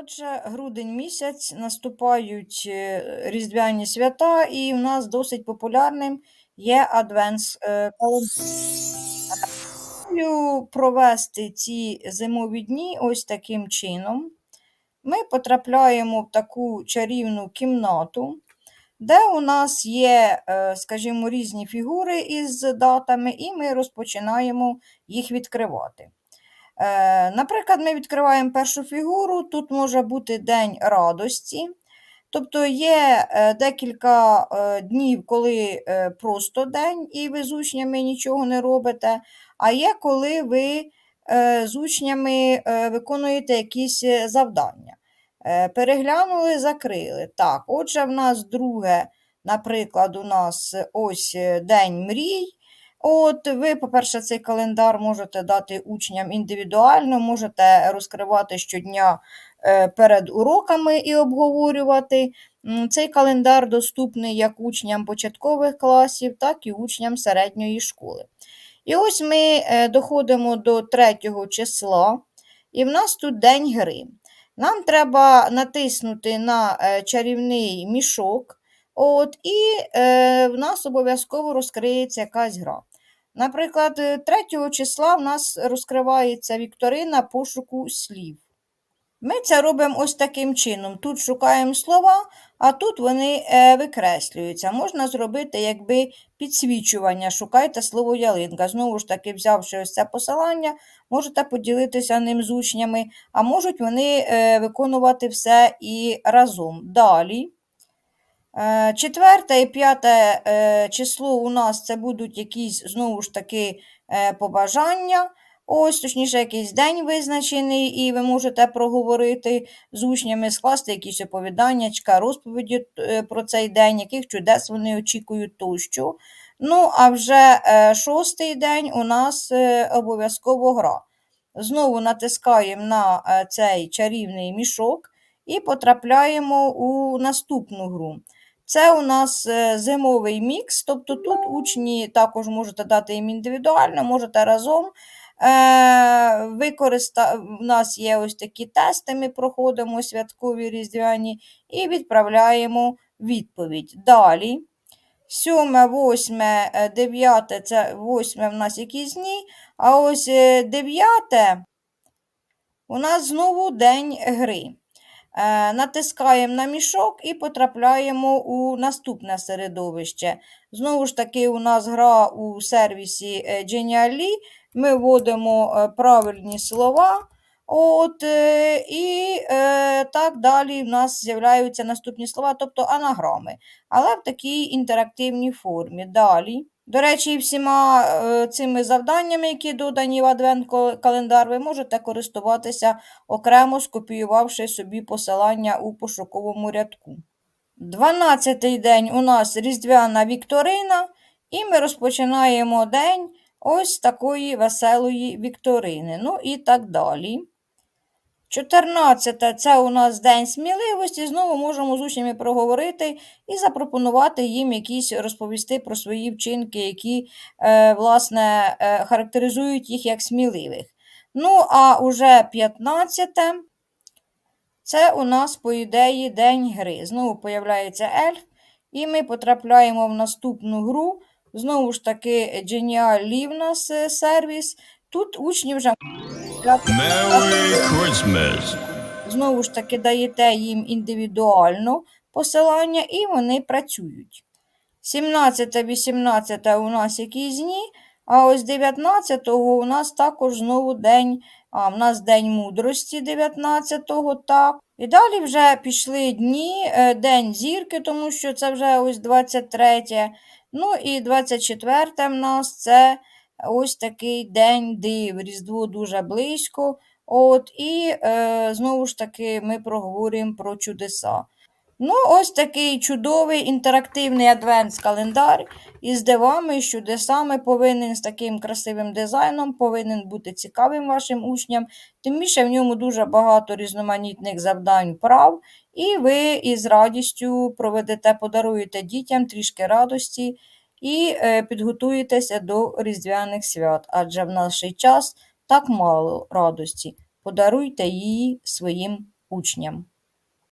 Отже, грудень місяць наступають е, різдвяні свята, і в нас досить популярним є адвенс е, календар. Провести ці зимові дні ось таким чином. Ми потрапляємо в таку чарівну кімнату, де у нас є, е, скажімо, різні фігури із датами, і ми розпочинаємо їх відкривати. Е, Наприклад, ми відкриваємо першу фігуру, тут може бути День радості. Тобто є е, декілька е, днів, коли просто день, і ви з учнями нічого не робите, а є, коли ви з учнями виконуєте якісь завдання. Переглянули, закрили. Так, отже, в нас друге, наприклад, у нас ось День мрій. От ви, по-перше, цей календар можете дати учням індивідуально, можете розкривати щодня е, перед уроками і обговорювати. Цей календар доступний як учням початкових класів, так і учням середньої школи. І ось ми е, доходимо до третього числа, і в нас тут день гри. Нам треба натиснути на е, чарівний мішок, от, і е, в нас обов'язково розкриється якась гра. Наприклад, е, 3 числа в нас розкривається вікторина пошуку слів. Ми це робимо ось таким чином. Тут шукаємо слова, а тут вони е, викреслюються. Можна зробити якби підсвічування. Шукайте слово ялинка. Знову ж таки, взявши ось це посилання, можете поділитися ним з учнями, а можуть вони е, виконувати все і разом. Далі. Е, Четверте і п'яте е, число у нас це будуть якісь, знову ж таки, е, побажання. Ось, точніше, якийсь день визначений, і ви можете проговорити з учнями, скласти якісь оповіданнячка, розповіді про цей день, яких чудес вони очікують тощо. Ну, а вже шостий день у нас обов'язково гра. Знову натискаємо на цей чарівний мішок і потрапляємо у наступну гру. Це у нас е, зимовий мікс, тобто тут учні також можете дати їм індивідуально, можете разом. Е, використа... У нас є ось такі тести, ми проходимо святкові різдвяні і відправляємо відповідь. Далі. 7, 8, 9 це 8 в нас якісь дні, а ось 9 у нас знову день гри. Е, Натискаємо на мішок і потрапляємо у наступне середовище. Знову ж таки, у нас гра у сервісі е, Genially. Ми вводимо е, правильні слова. От, І е, так далі в нас з'являються наступні слова, тобто анаграми, але в такій інтерактивній формі. Далі. До речі, всіма е, цими завданнями, які додані в адвент-календар, ви можете користуватися окремо скопіювавши собі посилання у пошуковому рядку. 12-й день у нас різдвяна вікторина, і ми розпочинаємо день ось такої веселої вікторини. Ну і так далі. 14 це у нас день сміливості. Знову можемо з учнями проговорити і запропонувати їм якісь розповісти про свої вчинки, які, е, власне, е, характеризують їх як сміливих. Ну, а уже 15 це у нас, по ідеї, день гри. Знову появляється ельф, і ми потрапляємо в наступну гру. Знову ж таки, Genial в нас сервіс. Тут учні вже Merry Christmas. знову ж таки даєте їм індивідуально посилання, і вони працюють. 17-18 у нас якісь дні, а ось 19-го у нас також знову день, а в нас День мудрості 19-го, так. І далі вже пішли дні, е, День зірки, тому що це вже ось 23. Ну і 24 в нас це ось такий день див. Різдво дуже близько. От, І е, знову ж таки ми проговорюємо про чудеса. Ну, ось такий чудовий інтерактивний адвентс-календар із дивами і чудесами повинен з таким красивим дизайном, повинен бути цікавим вашим учням. Тим більше в ньому дуже багато різноманітних завдань прав, і ви із радістю проведете, подаруєте дітям трішки радості і е, підготуєтеся до різдвяних свят, адже в наш час так мало радості. Подаруйте її своїм учням.